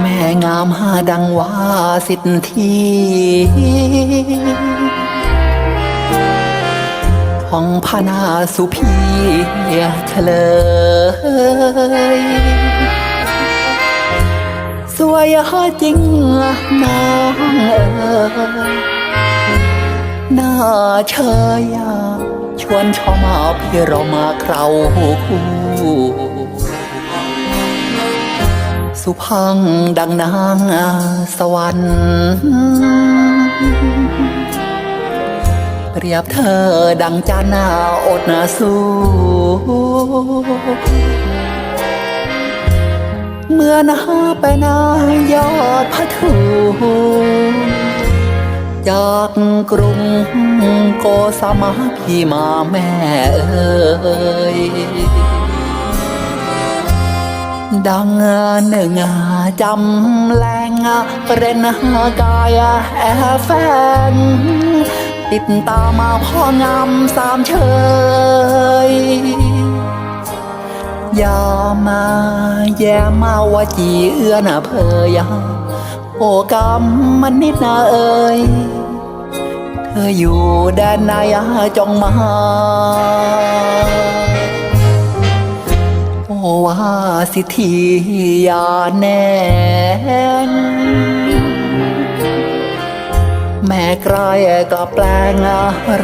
แม่งามหาดังว่าสิทธีท่องพนาสุพีเฉลย สวยจริงนางเอ๋ยน่าเชยชวนชอมาพี่เรามาเคราคู่ สุพังดังนางสวรรค์เปรียบเธอดังจานาอดนาสู้เมื่อนาไปนายอดพระถูจากกรุงโกสามาพี่มาแม่เอ่ย ดังหนึ่งจำแรงเรนกายแอแฟน ติดตามาพ่องามสามเชยยามาแย่มาว่าจีเอื้อนะเพยโอกรรมมันนิดนาเอ่ยเธออยู่แดนนายจงมา ว่าสิทธียาแน่น แม่กลายกลับแปลง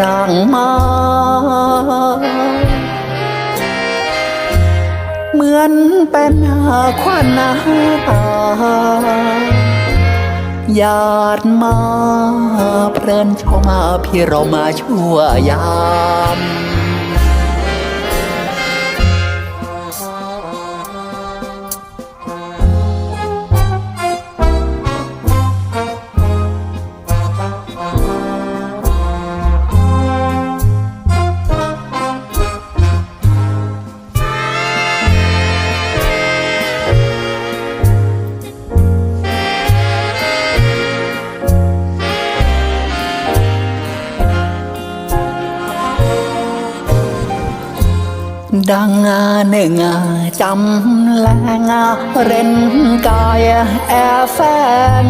ร่างมาเหมือนเป็นควันนาตาญาติมาเพลินชมาพี่เรามาชั่วยาม ดังหนึ่งจำแรงเรนกายแอแฟน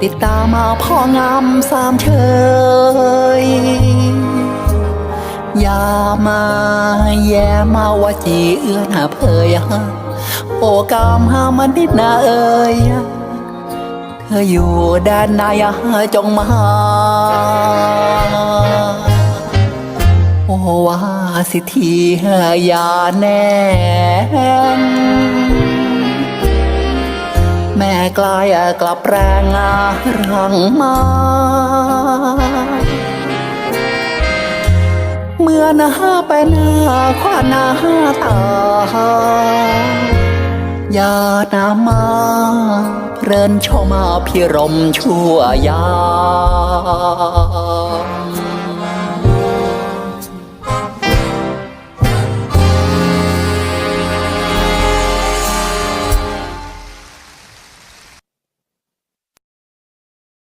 ติดตามาพ่องามสามเชยอย่ามาแย่มาว่าจีเอื้อน้าเพยโอกามหามันนิดนาเอ่ยเธออยู่แดนนายจงมาโอวา สิทธียาแน่แม่กลายกลับแรงอารังมา เมื่อหน้าไปหน้าขวาหน้าตายานามาเพรินชมมาพิรมชั่วยา